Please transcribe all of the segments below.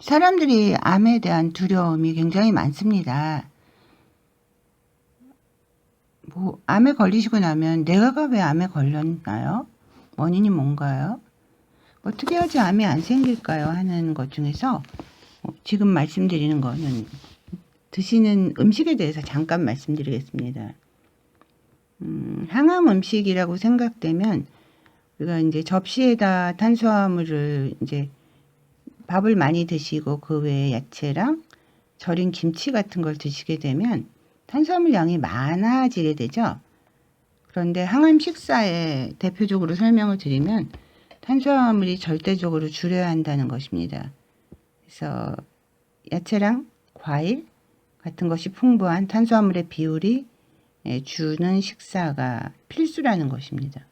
사람들이 암에 대한 두려움이 굉장히 많습니다. 뭐, 암에 걸리시고 나면 내가 왜 암에 걸렸나요? 원인이 뭔가요? 어떻게 하지 암이 안 생길까요? 하는 것 중에서 어, 지금 말씀드리는 거는 드시는 음식에 대해서 잠깐 말씀드리겠습니다. 음, 항암 음식이라고 생각되면 우리가 이제 접시에다 탄수화물을 이제 밥을 많이 드시고 그 외에 야채랑 절인 김치 같은 걸 드시게 되면 탄수화물 양이 많아지게 되죠. 그런데 항암 식사에 대표적으로 설명을 드리면 탄수화물이 절대적으로 줄여야 한다는 것입니다. 그래서 야채랑 과일 같은 것이 풍부한 탄수화물의 비율이 예, 주는 식사가 필수라는 것입니다.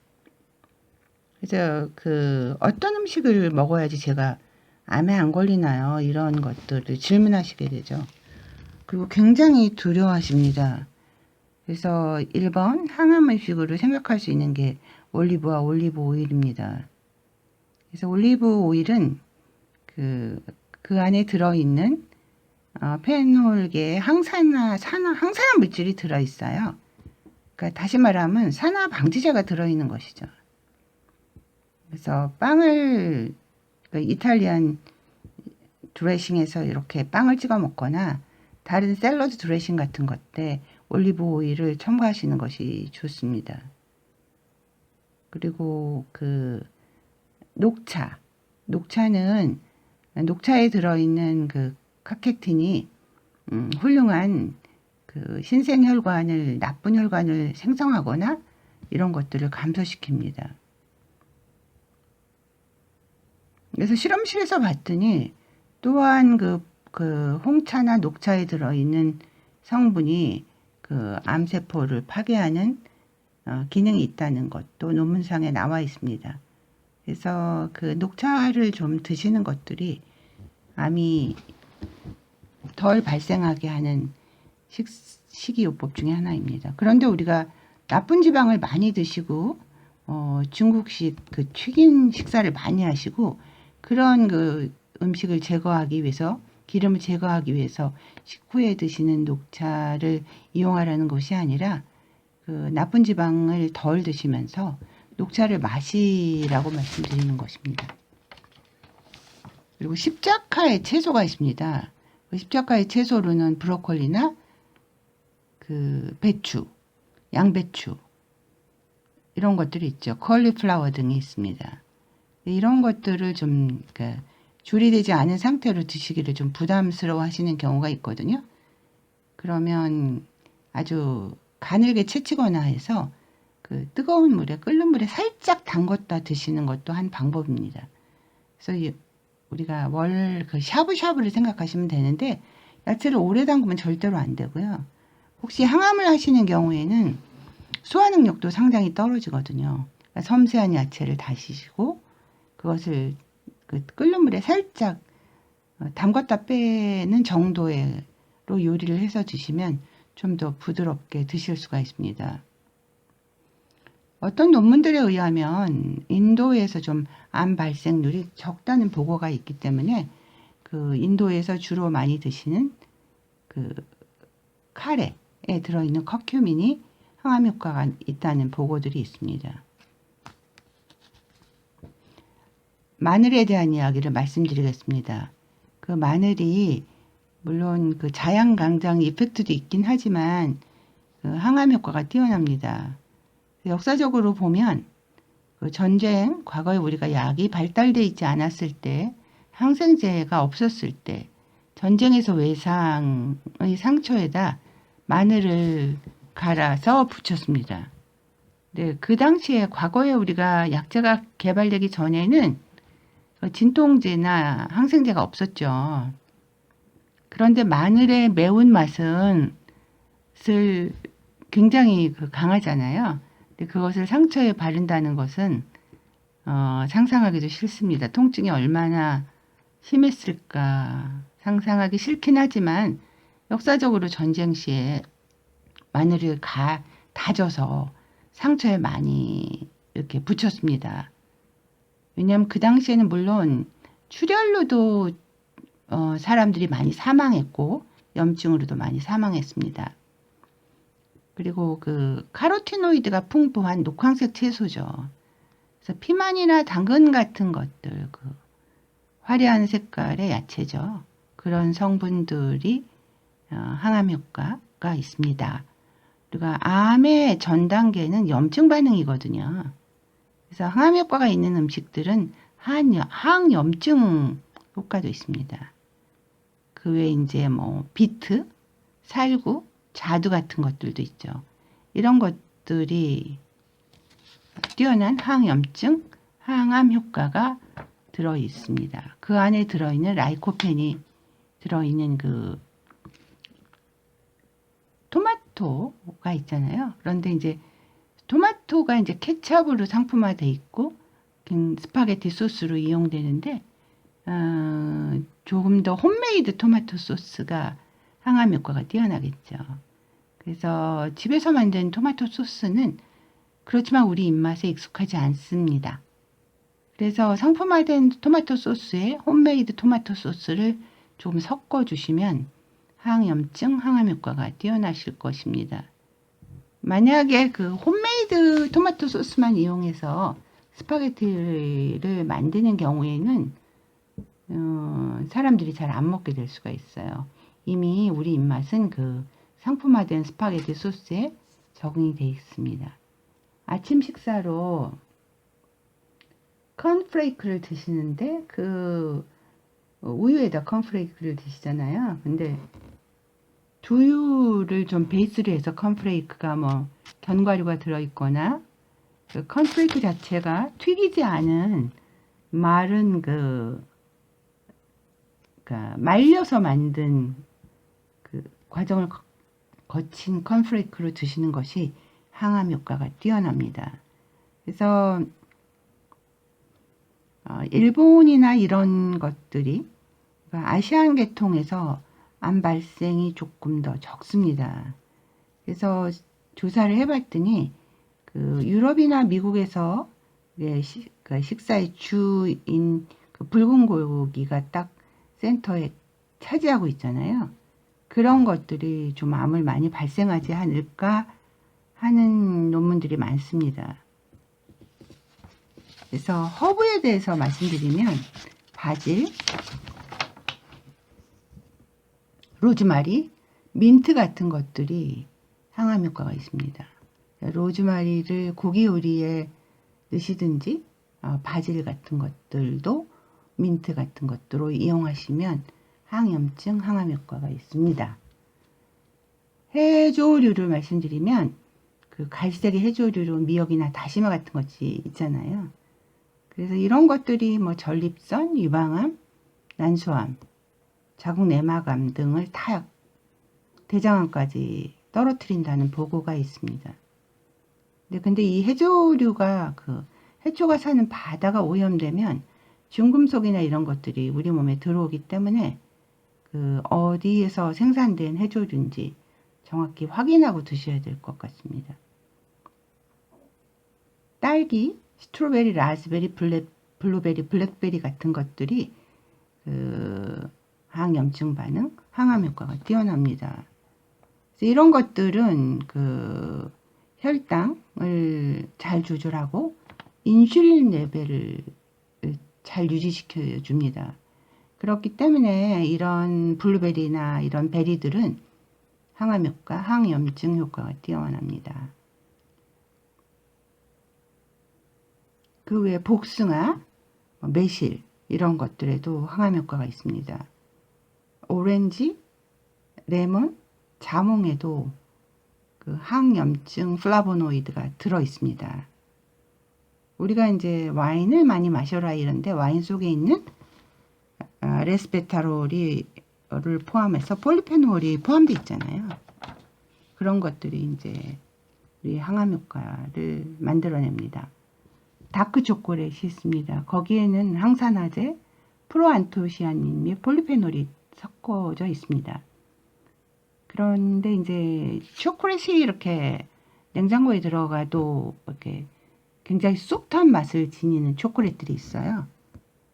그래서 그 어떤 음식을 먹어야지 제가 암에 안 걸리나요? 이런 것들을 질문하시게 되죠. 그리고 굉장히 두려워하십니다. 그래서 1번 항암 음식으로 생각할 수 있는 게 올리브와 올리브 오일입니다. 그래서 올리브 오일은 그, 그 안에 들어있는 어, 페놀계 항산화, 산화, 항산화 물질이 들어있어요. 그러니까 다시 말하면 산화 방지제가 들어있는 것이죠. 그래서 빵을 그 이탈리안 드레싱에서 이렇게 빵을 찍어 먹거나 다른 샐러드 드레싱 같은 것 때 올리브 오일을 첨가하시는 것이 좋습니다. 그리고 그 녹차. 녹차는 녹차에 들어있는 그 카케틴이 음, 훌륭한 그 신생 혈관을 나쁜 혈관을 생성하거나 이런 것들을 감소시킵니다. 그래서 실험실에서 봤더니 또한 그, 그 홍차나 녹차에 들어있는 성분이 그 암세포를 파괴하는 어, 기능이 있다는 것도 논문상에 나와 있습니다. 그래서 그 녹차를 좀 드시는 것들이 암이 덜 발생하게 하는 식, 식이요법 중에 하나입니다. 그런데 우리가 나쁜 지방을 많이 드시고 어, 중국식 그 튀긴 식사를 많이 하시고 그런 그 음식을 제거하기 위해서 기름을 제거하기 위해서 식후에 드시는 녹차를 이용하라는 것이 아니라 그 나쁜 지방을 덜 드시면서 녹차를 마시라고 말씀드리는 것입니다. 그리고 십자카의 채소가 있습니다. 그 십자카의 채소로는 브로콜리나 그 배추, 양배추 이런 것들이 있죠. 컬리플라워 등이 있습니다. 이런 것들을 좀 그러니까 조리되지 않은 상태로 드시기를 좀 부담스러워 하시는 경우가 있거든요. 그러면 아주 가늘게 채치거나 해서 그 뜨거운 물에 끓는 물에 살짝 담궜다 드시는 것도 한 방법입니다. 그래서 우리가 월 그 샤브샤브를 생각하시면 되는데 야채를 오래 담그면 절대로 안 되고요. 혹시 항암을 하시는 경우에는 소화 능력도 상당히 떨어지거든요. 그러니까 섬세한 야채를 다시시고 그것을 그 끓는 물에 살짝 어, 담갔다 빼는 정도로 요리를 해서 드시면 좀 더 부드럽게 드실 수가 있습니다. 어떤 논문들에 의하면 인도에서 좀 암 발생률이 적다는 보고가 있기 때문에 그 인도에서 주로 많이 드시는 그 카레에 들어있는 커큐민이 항암 효과가 있다는 보고들이 있습니다. 마늘에 대한 이야기를 말씀드리겠습니다. 그 마늘이 물론 그 자양강장 이펙트도 있긴 하지만 그 항암 효과가 뛰어납니다. 역사적으로 보면 그 전쟁, 과거에 우리가 약이 발달돼 있지 않았을 때, 항생제가 없었을 때, 전쟁에서 외상의 상처에다 마늘을 갈아서 붙였습니다. 네, 그 당시에 과거에 우리가 약제가 개발되기 전에는 진통제나 항생제가 없었죠. 그런데 마늘의 매운 맛은 굉장히 그 강하잖아요. 그것을 상처에 바른다는 것은 어, 상상하기도 싫습니다. 통증이 얼마나 심했을까 상상하기 싫긴 하지만 역사적으로 전쟁 시에 마늘을 가, 다져서 상처에 많이 이렇게 붙였습니다. 왜냐하면 그 당시에는 물론 출혈로도 어, 사람들이 많이 사망했고 염증으로도 많이 사망했습니다. 그리고 그 카로티노이드가 풍부한 녹황색 채소죠. 그래서 피망이나 당근 같은 것들, 그 화려한 색깔의 야채죠. 그런 성분들이 어, 항암 효과가 있습니다. 그리고 암의 전 단계는 염증 반응이거든요. 그래서 항암 효과가 있는 음식들은 한 항염증 효과도 있습니다. 그 외에 이제 뭐 비트, 살구, 자두 같은 것들도 있죠. 이런 것들이 뛰어난 항염증, 항암 효과가 들어 있습니다. 그 안에 들어 있는 라이코펜이 들어 있는 그 토마토가 있잖아요. 그런데 이제 토마토가 이제 케찹으로 상품화돼 있고 그 스파게티 소스로 이용되는데 어, 조금 더 홈메이드 토마토 소스가 항암 효과가 뛰어나겠죠. 그래서 집에서 만든 토마토 소스는 그렇지만 우리 입맛에 익숙하지 않습니다. 그래서 상품화된 토마토 소스에 홈메이드 토마토 소스를 조금 섞어 주시면 항염증, 항암 효과가 뛰어나실 것입니다. 만약에 그 홈메이드 토마토 소스만 이용해서 스파게티를 만드는 경우에는 어, 사람들이 잘 안 먹게 될 수가 있어요. 이미 우리 입맛은 그 상품화된 스파게티 소스에 적응이 되어 있습니다. 아침 식사로 컨프레이크를 드시는데 그 우유에다 컨프레이크를 드시잖아요. 근데 두유를 좀 베이스로 해서 컨프레이크가 뭐 견과류가 들어있거나 그 컨프레이크 자체가 튀기지 않은 마른 그 그러니까 말려서 만든 그 과정을 거- 거친 컨프레이크로 드시는 것이 항암 효과가 뛰어납니다. 그래서 어, 일본이나 이런 것들이 아시안 계통에서 암 발생이 조금 더 적습니다. 그래서 조사를 해봤더니 그 유럽이나 미국에서 예, 시- 그 식사의 주인 그 붉은 고기가 딱 센터에 차지하고 있잖아요. 그런 것들이 좀 암을 많이 발생하지 않을까 하는 논문들이 많습니다. 그래서 허브에 대해서 말씀드리면 바질, 로즈마리, 민트 같은 것들이 항암 효과가 있습니다. 로즈마리를 고기 요리에 넣으시든지 어, 바질 같은 것들도 민트 같은 것들로 이용하시면 항염증, 항암 효과가 있습니다. 해조류를 말씀드리면 그 갈색의 해조류로 미역이나 다시마 같은 것이 있잖아요. 그래서 이런 것들이 뭐 전립선, 유방암, 난소암, 자궁 내막암 등을 다 대장암까지 떨어뜨린다는 보고가 있습니다. 근데, 근데 이 해조류가 그 해초가 사는 바다가 오염되면 중금속이나 이런 것들이 우리 몸에 들어오기 때문에 그 어디에서 생산된 해조류인지 정확히 확인하고 드셔야 될 것 같습니다. 딸기, 스트로베리, 라즈베리, 블랙, 블루베리, 블랙베리 같은 것들이 그 항염증 반응, 항암 효과가 뛰어납니다. 이런 것들은 그 혈당을 잘 조절하고 인슐린 레벨을 잘 유지시켜 줍니다. 그렇기 때문에 이런 블루베리나 이런 베리들은 항암 효과, 항염증 효과가 뛰어납니다. 그 외에 복숭아, 뭐 매실 이런 것들에도 항암 효과가 있습니다. 오렌지, 레몬, 자몽에도 그 항염증 플라보노이드가 들어 있습니다. 우리가 이제 와인을 많이 마셔라 이런데 와인 속에 있는 아, 레스베타롤이 를 포함해서 폴리페놀이 포함되어 있잖아요. 그런 것들이 이제 우리 항암 효과를 만들어냅니다. 다크 초콜릿이 있습니다. 거기에는 항산화제, 프로안토시아닌 및 폴리페놀이 섞어져 있습니다. 그런데 이제 초콜릿이 이렇게 냉장고에 들어가도 이렇게 굉장히 쑥한 맛을 지니는 초콜릿들이 있어요.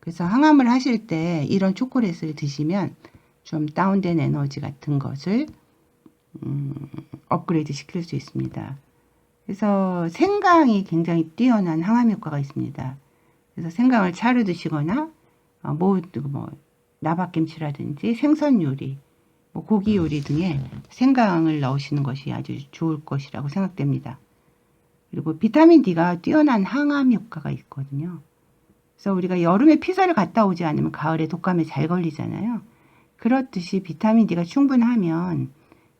그래서 항암을 하실 때 이런 초콜릿을 드시면 좀 다운된 에너지 같은 것을 음, 업그레이드 시킬 수 있습니다. 그래서 생강이 굉장히 뛰어난 항암 효과가 있습니다. 그래서 생강을 차로 드시거나 어, 뭐, 뭐 나박김치라든지 생선 요리, 뭐 고기 요리 등에 생강을 넣으시는 것이 아주 좋을 것이라고 생각됩니다. 그리고 비타민 D가 뛰어난 항암 효과가 있거든요. 그래서 우리가 여름에 피서를 갔다 오지 않으면 가을에 독감에 잘 걸리잖아요. 그렇듯이 비타민 D가 충분하면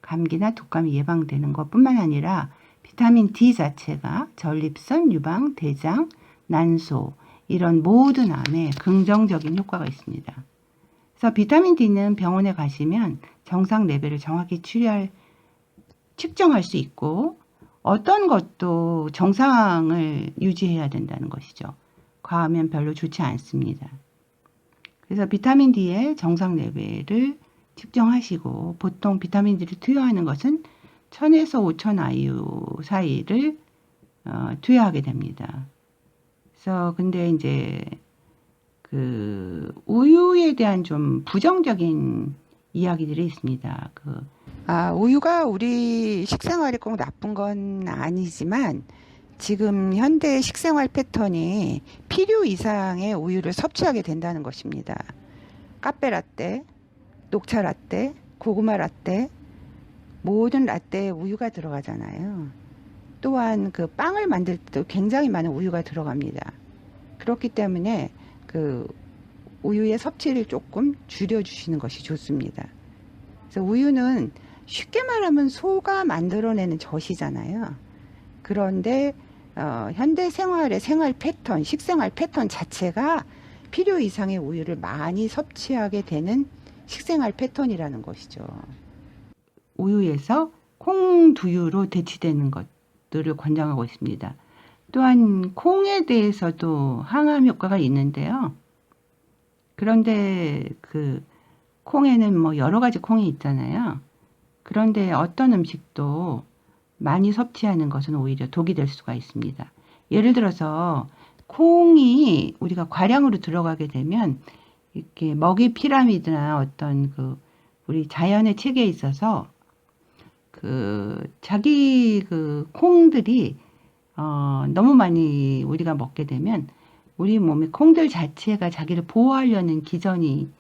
감기나 독감이 예방되는 것뿐만 아니라 비타민 D 자체가 전립선, 유방, 대장, 난소 이런 모든 암에 긍정적인 효과가 있습니다. 그래서 비타민 D는 병원에 가시면 정상 레벨을 정확히 추리할 측정할 수 있고 어떤 것도 정상을 유지해야 된다는 것이죠. 과하면 별로 좋지 않습니다. 그래서 비타민 D의 정상 레벨을 측정하시고 보통 비타민 D를 투여하는 것은 1000에서 5000 IU 사이를 어, 투여하게 됩니다. 그래서 근데 이제 그 우유에 대한 좀 부정적인 이야기들이 있습니다. 그 아, 우유가 우리 식생활에 꼭 나쁜 건 아니지만 지금 현대 식생활 패턴이 필요 이상의 우유를 섭취하게 된다는 것입니다. 카페 라떼, 녹차 라떼, 고구마 라떼, 모든 라떼에 우유가 들어가잖아요. 또한 그 빵을 만들 때도 굉장히 많은 우유가 들어갑니다. 그렇기 때문에 그 우유의 섭취를 조금 줄여주시는 것이 좋습니다. 그래서 우유는 쉽게 말하면 소가 만들어내는 젖이잖아요. 그런데 어, 현대 생활의 생활 패턴, 식생활 패턴 자체가 필요 이상의 우유를 많이 섭취하게 되는 식생활 패턴이라는 것이죠. 우유에서 콩두유로 대치되는 것들을 권장하고 있습니다. 또한 콩에 대해서도 항암 효과가 있는데요. 그런데 그 콩에는 뭐 여러 가지 콩이 있잖아요. 그런데 어떤 음식도 많이 섭취하는 것은 오히려 독이 될 수가 있습니다. 예를 들어서 콩이 우리가 과량으로 들어가게 되면 이렇게 먹이 피라미드나 어떤 그 우리 자연의 체계에 있어서 그 자기 그 콩들이 어 너무 많이 우리가 먹게 되면 우리 몸의 콩들 자체가 자기를 보호하려는 기전이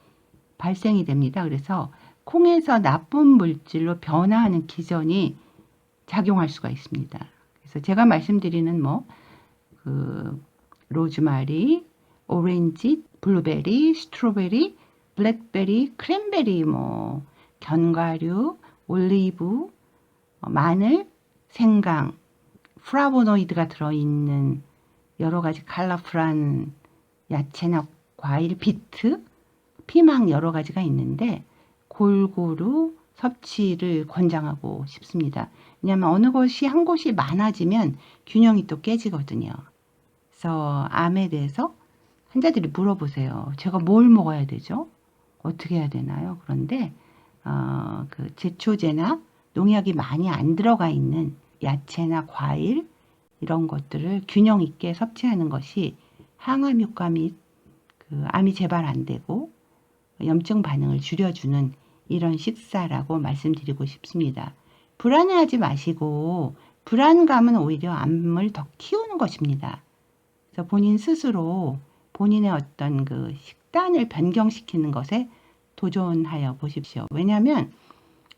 발생이 됩니다. 그래서 콩에서 나쁜 물질로 변화하는 기전이 작용할 수가 있습니다. 그래서 제가 말씀드리는 뭐, 그, 로즈마리, 오렌지, 블루베리, 스트로베리, 블랙베리, 크랜베리, 뭐, 견과류, 올리브, 어, 마늘, 생강, 플라보노이드가 들어있는 여러 가지 컬러풀한 야채나 과일, 비트, 피망 여러 가지가 있는데 골고루 섭취를 권장하고 싶습니다. 왜냐하면 어느 것이 한 곳이 많아지면 균형이 또 깨지거든요. 그래서 암에 대해서 환자들이 물어보세요. 제가 뭘 먹어야 되죠? 어떻게 해야 되나요? 그런데 어, 그 제초제나 농약이 많이 안 들어가 있는 야채나 과일 이런 것들을 균형 있게 섭취하는 것이 항암 효과 및 그 암이 재발 안 되고 염증 반응을 줄여주는 이런 식사라고 말씀드리고 싶습니다. 불안해하지 마시고 불안감은 오히려 암을 더 키우는 것입니다. 그래서 본인 스스로 본인의 어떤 그 식단을 변경시키는 것에 도전하여 보십시오. 왜냐하면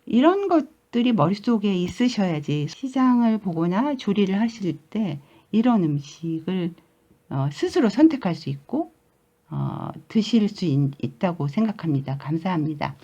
이런 것들이 머릿속에 있으셔야지 시장을 보거나 조리를 하실 때 이런 음식을 어, 스스로 선택할 수 있고 어, 드실 수 있, 있다고 생각합니다. 감사합니다.